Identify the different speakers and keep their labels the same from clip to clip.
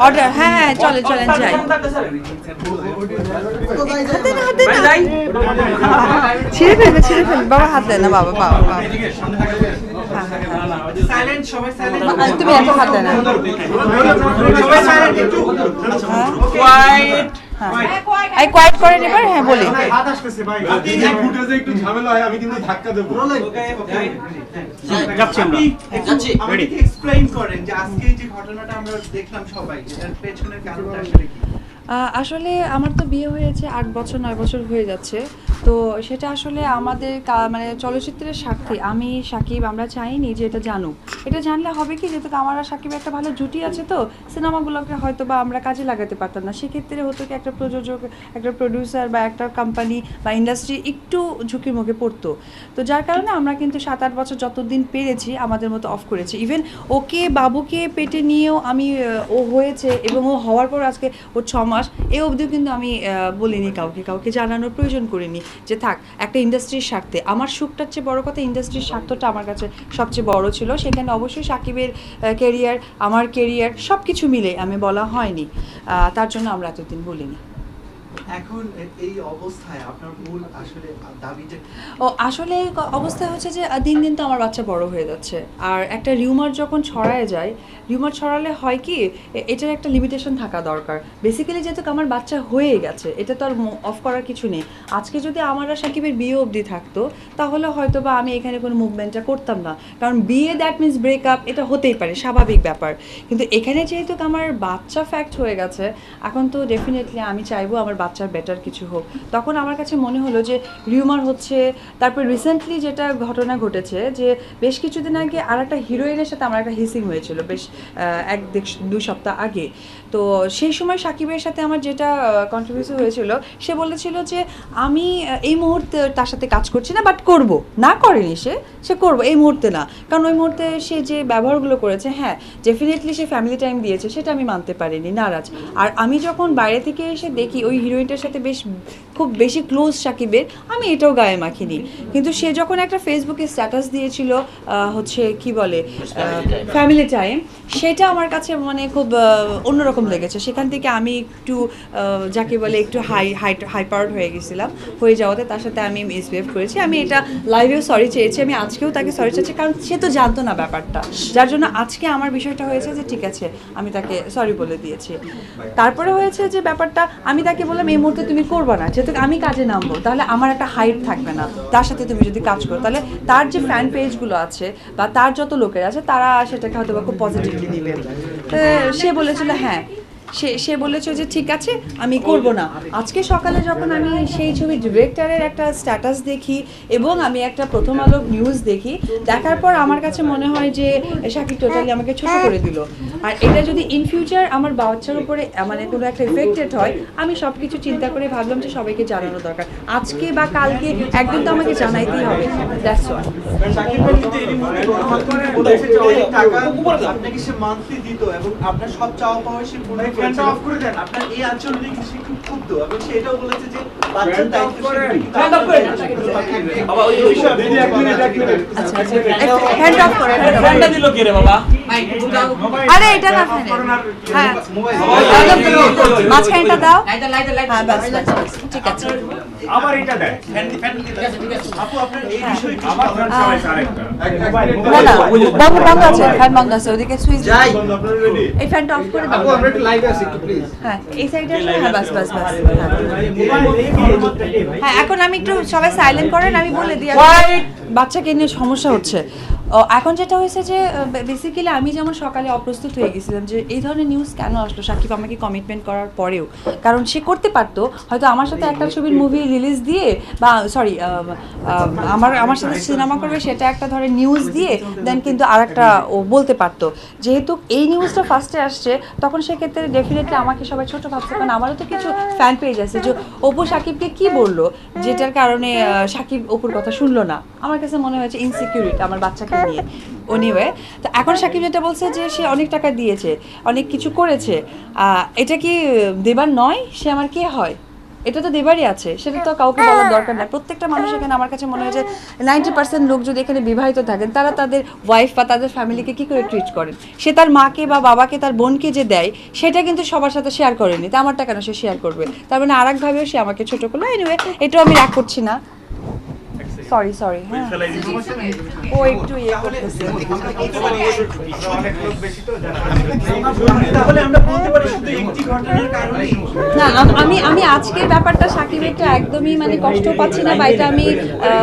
Speaker 1: Order হ্যাঁ হ্যাঁ চলে চলেন যাই হাতে না হাতে না ছিঁড়ে ফেলবে ছিঁড়ে ফেলবে বাবা হাত দেয় না বাবা বাবা হ্যাঁ, হ্যাঁ, হ্যাঁ। তুমি এত হাত দেয় না
Speaker 2: একটু
Speaker 1: হ্যাঁ
Speaker 2: কোয়াইট
Speaker 1: হ্যাঁ কোয়াইট করেন এবার হ্যাঁ বলি।
Speaker 3: একটু ঝামেলা হয় আমি কিন্তু ধাক্কা দেবো।
Speaker 2: ওকে ওকে
Speaker 4: যাচ্ছি আমরা।
Speaker 2: যাচ্ছি। এক্সপ্লেইন করেন যে আজকে এই যে ঘটনাটা আমরা দেখলাম সবাই এর পেছনের কারণটা আসলে কি?
Speaker 1: আসলে আমার তো বিয়ে হয়েছে আট বছর, নয় বছর হয়ে যাচ্ছে। তো সেটা আসলে আমাদের মানে চলচ্চিত্রের সাক্ষী। আমি সাকিব, আমরা চাইনি যে এটা জানুক। এটা জানলে হবে কি? যেহেতু আমার আর সাকিবের একটা ভালো জুটি আছে তো, সিনেমাগুলোকে হয়তো বা আমরা কাজে লাগাতে পারতাম না। সেক্ষেত্রে হতো কি, একটা প্রযোজক, একটা প্রডিউসার বা একটা কোম্পানি বা ইন্ডাস্ট্রি একটু ঝুঁকির মুখে পড়তো। তো যার কারণে আমরা কিন্তু সাত, আট বছর যতদিন পেরেছি, আমাদের মতো অফ করেছি। ইভেন ওকে, বাবুকে, পেটে নিয়েও আমি ও হয়েছে এবং ও হওয়ার পর আজকে ওর ছ মাস এ অবধিও কিন্তু আমি বলিনি কাউকে কাউকে জানানোর প্রয়োজন করিনি যে থাক, একটা ইন্ডাস্ট্রির স্বার্থে। আমার সুখটার চেয়ে বড়ো কথা ইন্ডাস্ট্রির স্বার্থটা আমার কাছে সবচেয়ে বড় ছিল। সেখানে অবশ্যই সাকিবের কেরিয়ার আমার কেরিয়ার সব কিছু মিলে আমি বলা হয়নি। তার জন্য আমরা এতদিন বলিনি।
Speaker 2: এখন এই অবস্থায় আপনার মূল আসলে দাবিটা
Speaker 1: ও, আসলে অবস্থা হচ্ছে যে দিন দিন তো আমার বাচ্চা বড় হয়ে যাচ্ছে। আর একটা রিউমার যখন ছড়ায় যায়, রিউমার ছড়ালে হয় কি এটার একটা লিমিটেশন থাকা দরকার। বেসিক্যালি যেহেতু আমার বাচ্চা হয়ে গেছে, এটা তো আর অফ করার কিছু নেই। আজকে যদি আমার আর সাকিবের বিয়ে অবধি থাকতো, তাহলে হয়তো বা আমি এখানে কোনো মুভমেন্টটা করতাম না। কারণ বিয়ে দ্যাট মিনস ব্রেকআপ এটা হতেই পারে, স্বাভাবিক ব্যাপার। কিন্তু এখানে যেহেতু আমার বাচ্চা ফ্যাক্ট হয়ে গেছে, এখন তো ডেফিনেটলি আমি চাইব আমার বাচ্চার বেটার কিছু হোক। তখন আমার কাছে মনে হলো যে রিউমার হচ্ছে, তারপর রিসেন্টলি যেটা ঘটনা ঘটেছে যে বেশ কিছুদিন আগে আর একটা হিরোইনের সাথে আমার একটা হিসিং হয়েছিল, বেশ এক দু সপ্তাহ আগে। তো সেই সময় সাকিবের সাথে আমার যেটা কন্ট্রিবিউশন হয়েছিল সে বলেছিল যে আমি এই মুহূর্তে তার সাথে কাজ করছি না বাট করব। না করেনি সে সে করব এই মুহূর্তে না। কারণ ওই মুহূর্তে সে যে ব্যবহারগুলো করেছে হ্যাঁ ডেফিনেটলি সে ফ্যামিলি টাইম দিয়েছে সেটা আমি মানতে পারিনি নারাজ। আর আমি যখন বাইরে থেকে এসে দেখি ওই হিরোইনটার সাথে বেশ খুব বেশি ক্লোজ সাকিবের আমি এটাও গায়ে মাখিনি। কিন্তু সে যখন একটা ফেসবুকে স্ট্যাটাস দিয়েছিল হচ্ছে কি বলে ফ্যামিলি টাইম সেটা আমার কাছে মানে খুব আহ, অন্যরকম লেগেছে। সেখান থেকে আমি একটু যাকে বলে একটু হাই হাই হাই পাওয়ার্ড হয়ে গেছিলাম। হয়ে যাওয়াতে তার সাথে আমি মিসবিহেভ করেছি। আমি এটা লাইভেও সরি চেয়েছি। আমি আজকেও তাকে সরি চেয়েছি কারণ সে তো জানতো না ব্যাপারটা। যার জন্য আজকে আমার বিষয়টা হয়েছে যে, ঠিক আছে, আমি তাকে সরি বলে দিয়েছি। তারপরে হয়েছে যে, ব্যাপারটা আমি তাকে বললাম, এই মুহূর্তে তুমি করবে না। যেহেতু আমি কাজে নামবো, তাহলে আমার একটা হাইট থাকবে না। তার সাথে তুমি যদি কাজ করো, তাহলে তার যে ফ্যান পেজগুলো আছে বা তার যত লোকের আছে, তারা সেটাকে হয়তো বা খুব পজিটিভলি নেবে। সে বলেছিল হ্যাঁ। সে সে বলেছে যে, ঠিক আছে, আমি করব না। আজকে সকালে যখন আমি সেই ছবি ডিরেক্টরের একটা স্ট্যাটাস দেখি এবং আমি একটা প্রথম আলো নিউজ দেখি, দেখার পর আমার কাছে মনে হয় যে, শাকিব টোটালি আমাকে ছোট করে দিল। আর এটা যদি ইন ফিউচার আমার বাচ্চার উপরে মানে কোনো একটা ইফেক্টেড হয় আমি সব কিছু চিন্তা করে ভাবলাম যে সবাইকে জানানো দরকার আজকে বা কালকে একদিন তো আমাকে জানাইতেই হবে দ্যাটস
Speaker 2: এবং আপনার সব চাওয়া পাওয়া সে করেছিল।
Speaker 3: off করে দেন।
Speaker 2: আপনার এই আচরণ দেখে সে খুব ক্ষুব্ধ এবং সে এটাও বলেছে যে বাচ্চার দায়িত্ব
Speaker 3: করেন। এক মিনিট, এক মিনিট।
Speaker 1: আচ্ছা আচ্ছা হ্যান্ড অফ করে
Speaker 4: ফ্যানটা
Speaker 1: করে।
Speaker 4: দিল কে রে বাবা
Speaker 1: আরে এটা না হ্যাঁ। মাঝখানটা দাও। হ্যাঁ বাস। ঠিক আছে।
Speaker 3: আবার এটা দেয়
Speaker 2: আপু আপনার এই বিষয়টি
Speaker 3: আমার ফ্যান
Speaker 1: আছে ফ্যান বন্ধ আছে ওদিকে সুইচ
Speaker 2: যাই?
Speaker 1: এই ফ্যানটা অফ করে দাও।
Speaker 5: আপু আমরা একটু লাইভে আছি একটু প্লিজ
Speaker 1: হ্যাঁ এই সাইডে হ্যাঁ বাস বাস বাস। হ্যাঁ। হ্যাঁ এখন আমি একটু সবাই সাইলেন্ট করেন আমি বলে দিই বাচ্চাকে নিয়ে সমস্যা হচ্ছে। এখন যেটা হয়েছে যে বেসিক্যালি আমি যেমন সকালে অপ্রস্তুত হয়ে গেছিলাম যে এই ধরনের নিউজ কেন আসলো? সাকিব আমাকে কমিটমেন্ট করার পরেও। কারণ সে করতে পারতো হয়তো আমার সাথে একটা ছবির মুভি রিলিজ দিয়ে বা সরি আমার আমার সাথে সিনেমা করবে সেটা একটা ধরে নিউজ দিয়ে দেন কিন্তু আর একটা ও বলতে পারতো। যেহেতু এই নিউজটা ফার্স্টে আসছে তখন সেক্ষেত্রে ডেফিনেটলি আমাকে সবাই ছোট ভাবছে। কারণ আমারও তো কিছু ফ্যান পেজ আছে যে অপু সাকিবকে কি বলল? যেটার কারণে সাকিব অপুর কথা শুনলো না। আমার কাছে মনে হয়েছে ইনসিকিউরিটি আমার বাচ্চাকে নিয়ে। অনিওয়ে তো এখন সাকিব যেটা বলছে যে সে অনেক টাকা দিয়েছে, অনেক কিছু করেছে। এটা কি দেবার নয়? সে আমার কে হয়? এটা তো দেবারই আছে, সেটা তো কাউকে বলার দরকার নাই। প্রত্যেকটা মানুষ এখানে আমার কাছে মনে হয় যে নাইনটি পার্সেন্ট লোক যদি এখানে বিবাহিত থাকেন, তারা তাদের ওয়াইফ বা তাদের ফ্যামিলিকে কি করে ট্রিট করেন? সে তার মাকে বা বাবাকে, তার বোনকে যে দেয়, সেটা কিন্তু সবার সাথে শেয়ার করেনি। তা আমারটা কেন সে শেয়ার করবে? তার মানে আর একভাবেও সে আমাকে ছোট করল। এনিওয়ে এটাও আমি রাগ করছি না। সরি সরি হ্যাঁ ও একটু ইয়ে করতেছে
Speaker 2: তাহলে আমরা বলতে পারি শুধু একটি ঘটনার কারণেই
Speaker 1: না আমি আমি আজকের ব্যাপারটা সাকিবের তো একদমই মানে কষ্ট পাচ্ছি না বা এটা আমি আহ,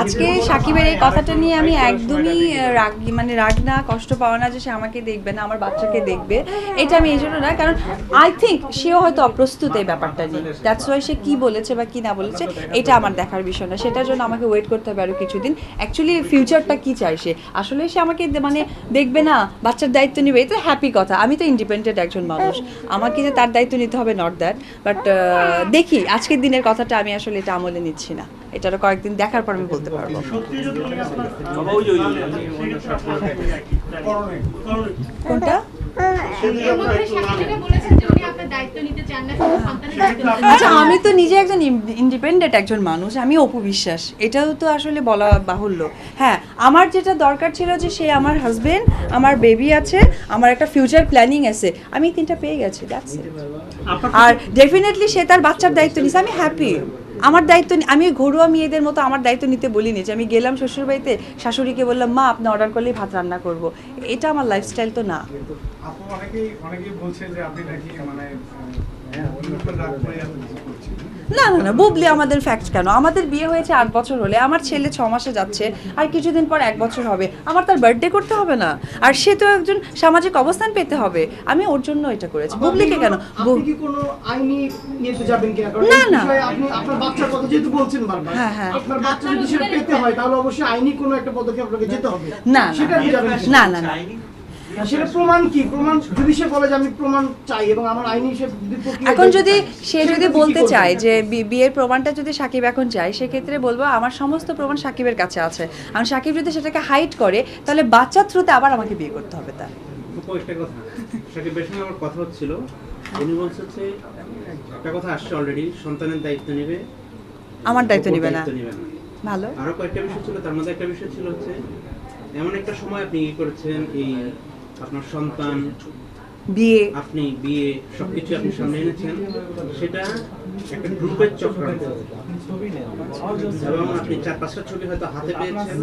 Speaker 1: আজকে সাকিবের এই কথাটা নিয়ে আমি একদমই রাগ মানে রাগ না, কষ্ট পাওয়া না যে সে আমাকে দেখবে না, আমার বাচ্চাকে দেখবে। এটা আমি এই জন্য না, কারণ আই থিঙ্ক সেও হয়তো অপ্রস্তুত এই ব্যাপারটা নিয়ে। দ্যাটস ওয়াই সে কি বলেছে বা কি না বলেছে, এটা আমার দেখার বিষয় না। সেটার জন্য আমাকে ওয়েট করতে হবে আরও কিছুদিন। অ্যাকচুয়ালি ফিউচারটা কি চাই সে? আসলে সে আমাকে মানে দেখবে না, বাচ্চার দায়িত্ব নেবে এটা হ্যাপি কথা। আমি তো ইন্ডিপেন্ডেন্ট একজন মানুষ। আমাকে যে তার দায়িত্ব নিতে হবে নট দ্যাট বাট দেখি, আজকের দিনের কথাটা আমি আসলে এটা আমলে নিচ্ছি না। এটারও কয়েকদিন দেখার পর আমি বলতে পারব। কোনটা? আচ্ছা আমি তো নিজে একজন ইন্ডিপেন্ডেন্ট একজন মানুষ, আমি অপু বিশ্বাস। এটাও তো আসলে বলা বাহুল্য। হ্যাঁ আমার যেটা দরকার ছিল যে সে আমার হাজবেন্ড আমার বেবি আছে, আমার একটা ফিউচার প্ল্যানিং আছে। আমি তিনটা পেয়ে গেছি আর ডেফিনেটলি সে তার বাচ্চার দায়িত্ব নিছে, আমি হ্যাপি আমার দায়িত্ব আমি ঘরোয়া মেয়েদের মতো আমার দায়িত্ব নিতে বলিনি যে আমি গেলাম শ্বশুরবাড়িতে, শাশুড়িকে বললাম, মা, আপনি অর্ডার করলেই ভাত রান্না করব। এটা আমার লাইফস্টাইল তো না।
Speaker 3: অনেকেই অনেকেই বলছে যে আপনি নাকি মানে
Speaker 1: না না না বুবলি আমাদের ফ্যাক্ট কেন? আমাদের বিয়ে হয়েছে আট বছর হলে আমার ছেলে ছ মাসে যাচ্ছে আর কিছুদিন পর এক বছর হবে। আমার তার বার্থডে করতে হবে না? আর সে তো একজন সামাজিক অবস্থান পেতে হবে। আমি ওর জন্য এটা করেছি। বুবলিকে কেন? বু-
Speaker 6: আপনি কি কোনো আইনি ইয়েতে যাবেন কিনা? কারণ
Speaker 1: না, না।
Speaker 6: আপনার বাচ্চার কথা যেহেতু বলছেন বারবার
Speaker 1: হ্যাঁ, হ্যাঁ।
Speaker 6: আপনার বাচ্চা যদি পেতে হয় তাহলে অবশ্যই আইনি কোনো একটা পদক্ষেপ আপনাকে যেতে হবে।
Speaker 1: না না না না।
Speaker 6: সেটা প্রমাণ কি? প্রমাণ যদি সে বলে যে আমি প্রমাণ চাই এবং আমার আইনি সে
Speaker 1: এখন যদি সে যদি বলতে চায় যে বিয়ের প্রমাণটা যদি সাকিব এখন চায় সেক্ষেত্রে বলব আমার সমস্ত প্রমাণ সাকিবের কাছে আছে। আর সাকিব যদি সেটাকে হাইড করে তাহলে বাচ্চার থ্রুতে আবার আমাকে বিয়ে করতে হবে তার।
Speaker 4: একটা কথা। সাকিবের সঙ্গে আমার কথা হচ্ছিল। উনি বলছে হচ্ছে একটা কথা আসছে অলরেডি সন্তানের দায়িত্ব নেবে।
Speaker 1: আমার দায়িত্ব
Speaker 4: অপুর
Speaker 1: নিবে না।
Speaker 4: দায়িত্ব নেবে না।
Speaker 1: ভালো।
Speaker 4: আরও কয়েকটা বিষয় ছিল তার মধ্যে একটা বিষয় ছিল হচ্ছে এমন একটা সময় আপনি কি করেছেন এই আপনার সন্তান
Speaker 1: বিয়ে।
Speaker 4: আপনি বিয়ে সবকিছু আপনি সামনে এনেছেন সেটা একটা গ্রুপের চক্রান্ত। এবং আপনি চার পাঁচটা ছবি হয়তো হাতে পেয়েছেন।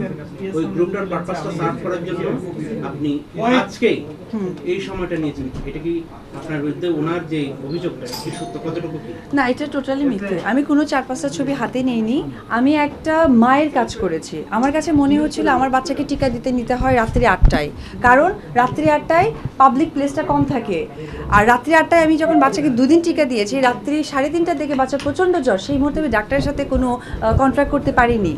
Speaker 4: ওই গ্রুপটার পারপাসটা সার্ভ করার জন্য আপনি আজকেই এই সময়টা নিয়েছেন। এটা কি আপনার বিরুদ্ধে ওনার যে অভিযোগটা কি সত্য কতটুকু
Speaker 1: না এটা টোটালি মিথ্যে। আমি কোনো চার পাঁচটা ছবি হাতে নিইনি। আমি একটা মায়ের কাজ করেছি। আমার কাছে মনে হচ্ছিল আমার বাচ্চাকে টিকা দিতে নিতে হয় রাত্রি আটটায়। কারণ রাত্রি আটটায় পাবলিক প্লেসটা কম থাকে। আর রাত্রি আটটায় আমি যখন বাচ্চাকে দুদিন টিকা দিয়েছি, রাত্রি সাড়ে তিনটার দিকে বাচ্চা প্রচণ্ড জ্বর। সেই মুহূর্তে আমি ডাক্তারের সাথে কোনো কন্ট্রাক্ট করতে পারিনি।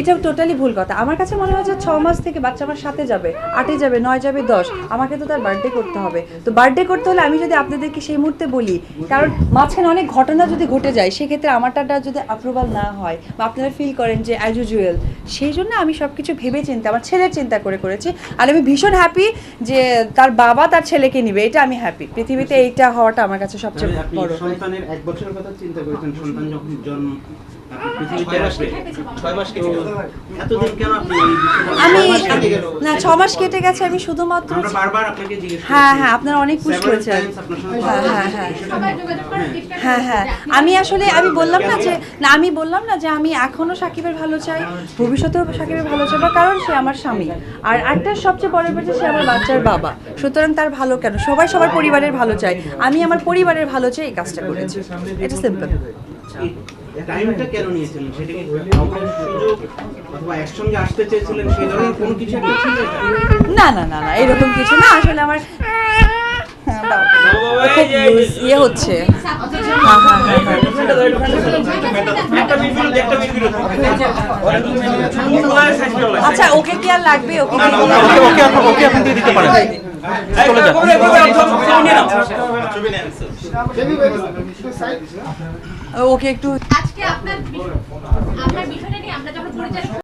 Speaker 1: এটা টোটালি ভুল কথা। আমার কাছে মনে হয় যে ছ মাস থেকে বাচ্চা আমার সাথে যাবে আটে যাবে নয় যাবে দশ। আমাকে তো তার বার্থডে করতে হবে। তো বার্থডে করতে হলে আমি যদি আপনাদেরকে সেই মুহূর্তে বলি কারণ মাঝখানে অনেক ঘটনা যদি ঘটে যায় সেক্ষেত্রে আমারটা যদি অ্যাপ্রুভাল না হয় বা আপনারা ফিল করেন যে অ্যাজ ইউজুয়াল সেই জন্য আমি সব কিছু ভেবে চিন্তা আমার ছেলের চিন্তা করে করেছি। আর আমি ভীষণ হ্যাপি যে তার বাবা তার ছেলেকে নিবে এটা আমি হ্যাপি পৃথিবীতে এইটা হওয়াটা আমার কাছে সবচেয়ে
Speaker 4: তাহলে
Speaker 1: বড়।
Speaker 4: সন্তানের এক বছরের কথা চিন্তা করেছেন সন্তান যখন জন্ম পৃথিবীতে আসবে
Speaker 2: ছয় মাস
Speaker 4: তো এতদিন কেন আপনি
Speaker 1: আমি। না ছ মাস কেটে গেছে আমি শুধুমাত্র
Speaker 4: বারবার আপনাকে জিজ্ঞেস
Speaker 1: হ্যাঁ হ্যাঁ আপনারা অনেক
Speaker 4: সঙ্গে
Speaker 1: হ্যাঁ হ্যাঁ হ্যাঁ। হ্যাঁ। হ্যাঁ
Speaker 5: করেছে যে আপনি
Speaker 1: আমি আসলে আমি বললাম না যে না আমি বললাম না যে আমি এখনও সাকিবের ভালো চাই ভবিষ্যতেও সাকিবের ভালো চাই বা কারণ সে আমার স্বামী। আর একটা সবচেয়ে বড় ব্যাপার সে আমার বাচ্চার বাবা। সুতরাং তার ভালো কেন? সবাই সবার পরিবারের ভালো চাই আমি আমার পরিবারের ভালো চাই এই কাজটা করেছি। এটা সিম্পল
Speaker 4: টাইমটা কেন নিয়েছিলেন সেটা কি কাউকে সুযোগ অথবা একসঙ্গে আসতে চেয়েছিলেন সেই ধরনের কোনো কিছু ছিল
Speaker 1: না না না না এরকম কিছু না আসলে আমার হ্যাঁ, খুব ইয়ে হচ্ছে হ্যাঁ হ্যাঁ হ্যাঁ হ্যাঁ আচ্ছা ওকে কি আর লাগবে ওকে
Speaker 2: ওকে আপনি ওকে আপনি দিতে পারেন
Speaker 6: side.
Speaker 1: ওকে একটু
Speaker 5: আজকে আপনার আপনার বিষয়টা নিয়ে আমরা যখন পরিচয়